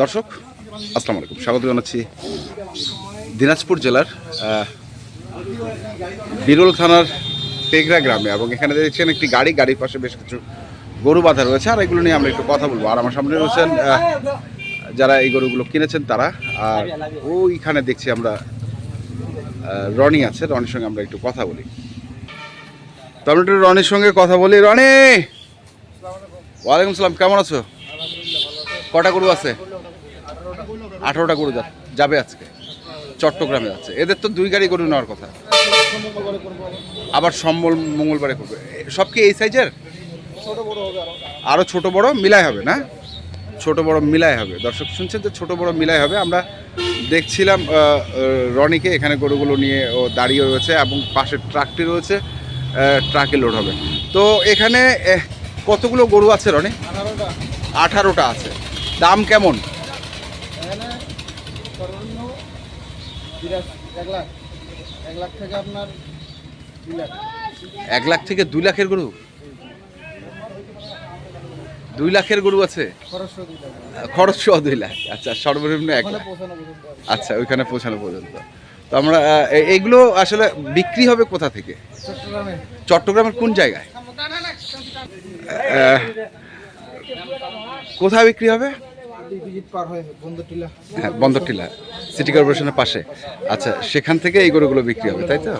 দর্শক, আসসালামু আলাইকুম। স্বাগত জানাচ্ছি দিনাজপুর জেলার বিরল থানার পেগরা গ্রামে এবং এখানে দেখছেন একটি গাড়ি, গাড়ির পাশে বেশ কিছু গরু বাঁধা রয়েছে। আর এগুলো নিয়ে আমরা একটু কথা বলব। আর আমার সামনে রয়েছেন যারা এই গরুগুলো কিনেছেন তারা। আর ওইখানে দেখছি আমরা রনি আছে। রনির সঙ্গে আমরা একটু কথা বলি। তো আমরা একটু রনির সঙ্গে কথা বলি। রনি! ওয়ালাইকুম সালাম, কেমন আছো? কটা গরু আছে? আঠারোটা গরু যাবে আজকে। চট্টগ্রামে যাচ্ছে। এদের তো দুই গাড়ি গরু নেওয়ার কথা। আবার সম্বল মঙ্গলবারে করবে। সব কি এই সাইজের? আরও ছোট বড় মিলাই হবে না? ছোট বড় মিলাই হবে। দর্শক শুনছেন যে ছোট বড় মিলাই হবে। আমরা দেখছিলাম রনিকে এখানে গরুগুলো নিয়ে ও দাঁড়িয়ে রয়েছে এবং পাশে ট্রাকটি রয়েছে। ট্রাকে লোড হবে। তো এখানে কতগুলো গরু আছে রনি? আঠারোটা। আছে। দাম কেমন? এক লাখ। থেকে দুই লাখের গরু? দুই লাখের গরু আছে? খরচ সহ দুই লাখ। আচ্ছা সর্বনিম্ন এক। আচ্ছা ওইখানে পৌঁছানো পর্যন্ত। তো আমরা এগুলো আসলে বিক্রি হবে কোথা থেকে? চট্টগ্রামের কোন জায়গায়? কোথায় বিক্রি হবে? হ্যাঁ বন্দরটিলা সিটি কর্পোরেশনের পাশে। আচ্ছা সেখান থেকে এই গরুগুলো বিক্রি হবে তাই তো?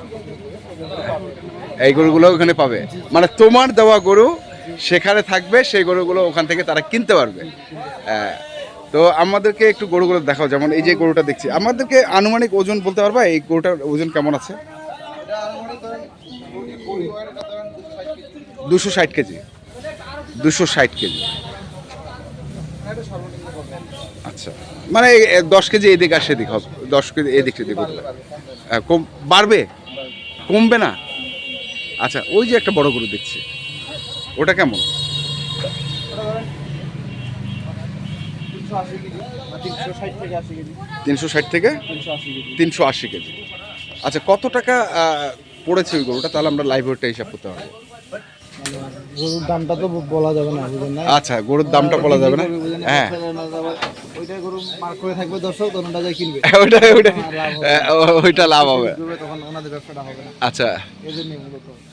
এই গরুগুলো ওখানে পাবে। মানে তোমার দেওয়া গরু সেখানে থাকবে সেই গরুগুলো ওখান থেকে তারা কিনতে পারবে। হ্যাঁ, তো আমাদেরকে একটু গরুগুলো দেখাও, যেমন এই যে গরুটা দেখছি। আমাদেরকে আনুমানিক ওজন বলতে পারবা? এই গরুটার ওজন কেমন আছে? দুশো ষাট কেজি। দুশো ষাট কেজি। আচ্ছা। মানে দশ কেজি এদিক আর সেদিক হবে। দশ কেজি এদিক সেদিক কম, বাড়বে? কমবে না? আচ্ছা ওই যে একটা বড় গরু দেখছি। ওটা কেমন? তিনশো ষাট থেকে তিনশো আশি কেজি। আচ্ছা কত টাকা পড়েছে ওই গরুটা? তাহলে আমরা লাইভ ওয়েটটা হিসাব করতে মানে গরুর দামটা তো বলা যাবে না আচ্ছা গরুর দামটা বলা যাবে না? হ্যাঁ। ওইটা গরু মার্ক করে থাকবে দর্শক তখন ওটা কিনবে। ওইটা ওইটা। হ্যাঁ, ও- ওইটা লাভ হবে। তখন ওনাদের ব্যবসাটা হবে না। আচ্ছা।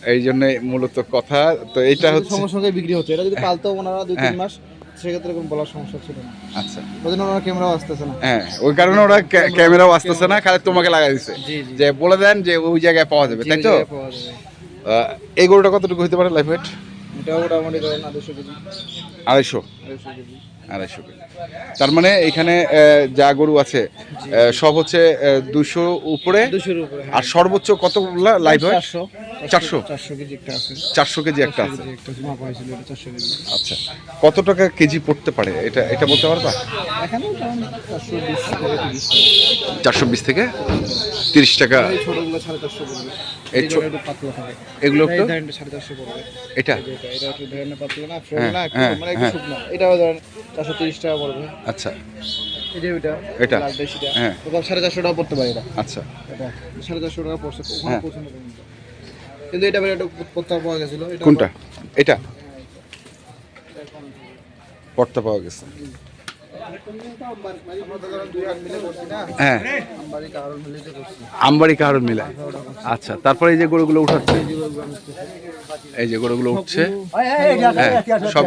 এই জন্য মূলত। কথা। তো এইটা হচ্ছে সঙ্গে সঙ্গে বিক্রি হচ্ছে। এটা যদি পালতো ওনারা দুই তিন হ্যাঁ। মাস সেক্ষেত্রে কোনো বলার সমস্যা ছিল না। আচ্ছা। ওই জন্য ওনারা ক্যামেরাও আসতেছে না। হ্যাঁ ওই কারণে ওরা ক্যামেরাও আসতেছে না খালি তোমাকে লাগাই জি যে বলে দেন যে ওই জায়গায় পাওয়া যাবে তাই তো? এই গরুটা কতটুকু হতে পারে লাইফ ওয়েট এটা মোটামুটি ধরেন আড়াইশো কেজি। আড়াইশো। আড়াইশো কেজি। আড়াইশো কেজি তার মানে এখানে যা গরু আছে সব হচ্ছে দুশো উপরে? দুশোর আর সর্বোচ্চ কতগুলা লাইভ হয়? চারশো চারশো? কেজি একটা আছে। আচ্ছা কত টাকা কেজি পড়তে পারে? এটা এটা বলতে পারবা? চারশো বিশ থেকে তিরিশ। টাকা। এই সাড়ে চারশো পড়বে এই এই ছো- একটু পাতলা থাকে। এগুলো এই সাড়ে চারশো পড়বে। এটা? এটা এটা একটু ধরেন পাতলা না হ্যাঁ, না হ্যাঁ, মানে একটু হ্যাঁ। শুকনো। এটাও ধরেন চারশো তিরিশ টাকা পড়বে। আচ্ছা। এই যে ওইটা এটা? হ্যাঁ। সাড়ে চারশো টাকা পড়তে পারে এটা। আচ্ছা। এটা সাড়ে চারশো টাকা পড়ছে ওখানে। পৌঁছানো পর্যন্ত। কিন্তু এটা একটা পত্তা পাওয়া গেছিল। কোনটা? এটা? পড়তে পাওয়া গেছে। মিলে হ্যাঁ। আমবাড়ি কারণ মিলায় আচ্ছা তারপরে এই যে গরুগুলো উঠাচ্ছে। এই যে গরুগুলো উঠছে। হ্যাঁ সব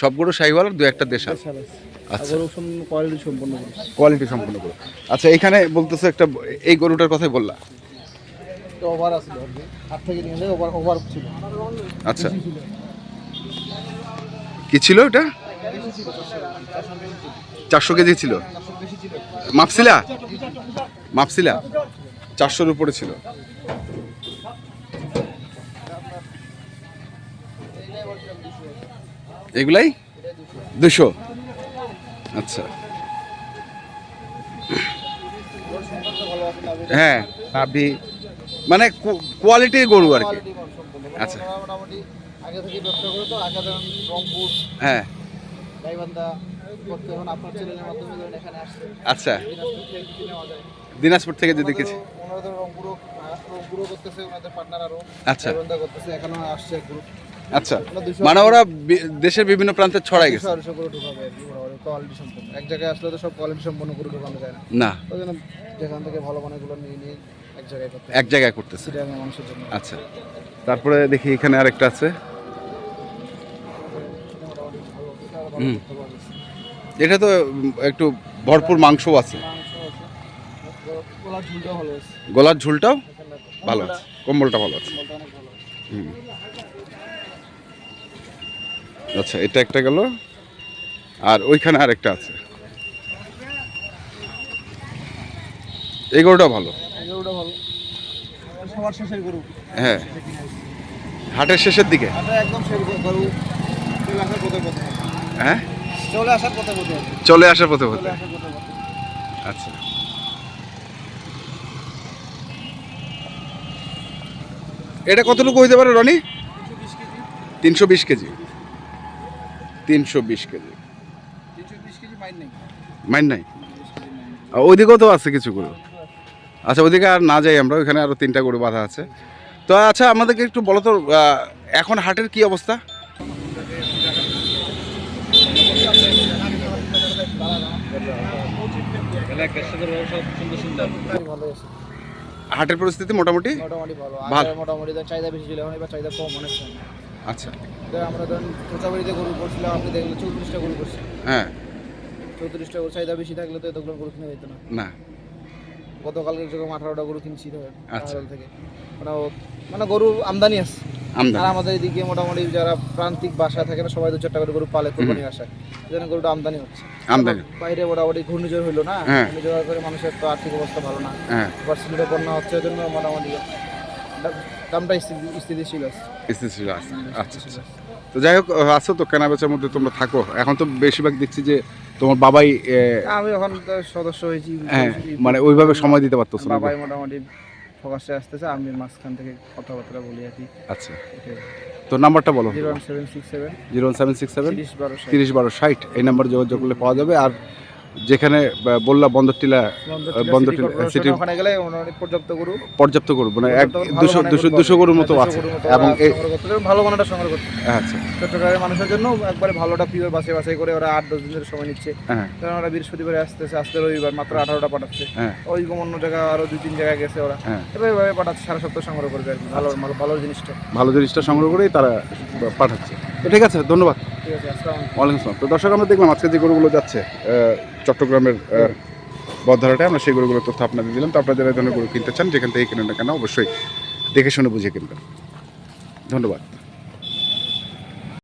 সব গরু শাহিওয়াল দু একটা দেশাল। আচ্ছা। কোয়ালিটি করছি কোয়ালিটি সম্পূর্ণ গরু। আচ্ছা এখানে বলতেছে একটা, এই গরুটার কথাই বললা। ওভার আচ্ছা। কি ছিল ওটা? চারশো কেজি ছিল? মাপছিলা মাপছিলা চারশোর উপরে ছিল। এগুলাই? দুশো? আচ্ছা। হ্যাঁ আপনি মানে কোয়ালিটির গরু আর কি। আচ্ছা। হ্যাঁ। গাইবান্ধা করতে এখন আপনার চ্যানেলের মাধ্যমে ধরেন এখানে আসছে। আচ্ছা। দিনাজপুর থেকে যদি কিছু ওনাদের রংপুরও রংপুরও করতেছে ওনাদের পার্টনার আরও আচ্ছা। গাইবান্ধা করতেছে এখানেও আসছে গ্রুপ আচ্ছা। মানে ওরা দেশের বিভিন্ন প্রান্তে ছড়াই গেছে। এক জায়গায় আসলে তো সব কোয়ালিটি সম্পন্ন করে ঢুকানো যায় না। না। ওই জন্য যেখান থেকে ভালো মানেগুলো নিয়ে নিয়ে এক জায়গায় এক জায়গায় করতেছে। আচ্ছা। তারপরে দেখি এখানে আরেকটা আছে হুম। এটা তো একটু ভরপুর মাংসও আছে। মাংস আছে গোলার ঝুলটাও ভালো আছে। কম্বলটা ভালো আছে। কম্বলটা অনেক ভালো আছে হুম। আচ্ছা এটা একটা গেল। আর ওইখানে আরেকটা আছে। এই গরুটা ভালো। এগুলোটা ভালো শেষের গরু হ্যাঁ। হাটের শেষের দিকে। একদম হ্যাঁ? চলে আসার পথে পথে চলে আসার পথে পথে আচ্ছা। এটা কতটুকু হইতে পারে রনি? তিনশো বিশ কেজি। তিনশো বিশ কেজি। মাইন নেই। ওইদিকেও তো আছে কিছু গরু আচ্ছা ওইদিকে আর না যাই আমরা ওইখানে আরও তিনটা গরু বাধা আছে। তো আচ্ছা আমাদেরকে একটু বলো তো এখন হাটের কি অবস্থা? হাটের পরিস্থিতি মোটামুটি? মোটামুটি ভালো। আগে মোটামুটি চাহিদা বেশি ছিল এখন এবার চাহিদা কম অনেক কম আচ্ছা আমরা ধরেন কোচাবাড়িতে গরু করছিলাম আপনি দেখলেন চৌত্রিশটা গরু করছি হ্যাঁ। চৌত্রিশটা গরু চাহিদা বেশি থাকলে তো এতগুলো গরু কিনে যেত না। না। গতকালকে যেরকম আঠারোটা গরু কিনছি ধরেন আচ্ছা। থেকে। মানে মানে গরু আমদানি আছে। আর আমাদের এদিকে মোটামুটি যারা প্রান্তিক বাসায় থাকে না সবাই দু চারটা করে গরু পালে কোরবানির আশায় সেজন্য গরুটা আমদানি হচ্ছে। আমদানি। বাইরে মোটামুটি ঘূর্ণিঝড় হইল না হ্যাঁ। ঘূর্ণিঝড় পরে মানুষের তো আর্থিক অবস্থা ভালো না। হ্যাঁ। এবার সিলেটে বন্যা হচ্ছে জন্য মোটামুটি দামটা স্থিতি- স্থিতিশীল আছে। স্থিতিশীল আছে। আচ্ছা আচ্ছা। তো যাই হোক আছো তো কেনা বেচার মধ্যে তোমরা থাকো। এখন তো বেশিরভাগ দেখছি যে তোমার বাবাই আমি এখন সদস্য হয়েছি। হ্যাঁ মানে ওইভাবে সময় দিতে পারতো না। বাবাই মোটামুটি ফোকাসে আসতেছে আমি মাঝখান থেকে কথাবার্তা বলি আর কি। আচ্ছা। তো নাম্বারটা বলো। Zero one seven six seven. Zero seven six seven. তিরিশ বারো। তিরিশ বারো ষাট। এই নাম্বার যোগাযোগ করলে পাওয়া যাবে। আর যেখানে বললা বন্দর টিলা বন্দরটিলা বন্দর সিটি ওখানে গেলে পর্যাপ্ত গরু। পর্যাপ্ত করব মানে এক দুশো দুশো দুশো গরুর মতো আছে। এবং ভালো মানেরটা সংগ্রহ করতে আচ্ছা। চট্টগ্রামের মানুষের জন্য একবারে ভালোটা পিওর বাসে বাছাই করে ওরা আট দশ দিনের সময় নিচ্ছে। হ্যাঁ। কারণ ওরা বৃহস্পতিবারে আসতেছে আজকে রবিবার মাত্র আঠারোটা পাঠাচ্ছে। হ্যাঁ। ওই অন্য জায়গায় আরও দুই তিন জায়গায় গেছে ওরা। হ্যাঁ। এবার এভাবে পাঠাচ্ছে সারা সপ্তাহ সংগ্রহ করবে ভালো ভালো ভালো জিনিসটা। ভালো জিনিসটা সংগ্রহ করেই তারা পাঠাচ্ছে। ঠিক আছে ধন্যবাদ। ঠিক আছে ওয়ালাইকুম আসসালাম। তো দর্শক আমরা দেখলাম আজকে যে গরুগুলো যাচ্ছে চট্টগ্রামের আহ, আমরা সেই গরুগুলোর তথ্য আপনাদের দিলাম। তো আপনারা যারা ধরনের গরু কিনতে চান যেখান থেকে কিনেন না কেন অবশ্যই দেখে শুনে বুঝে কিনবেন। ধন্যবাদ।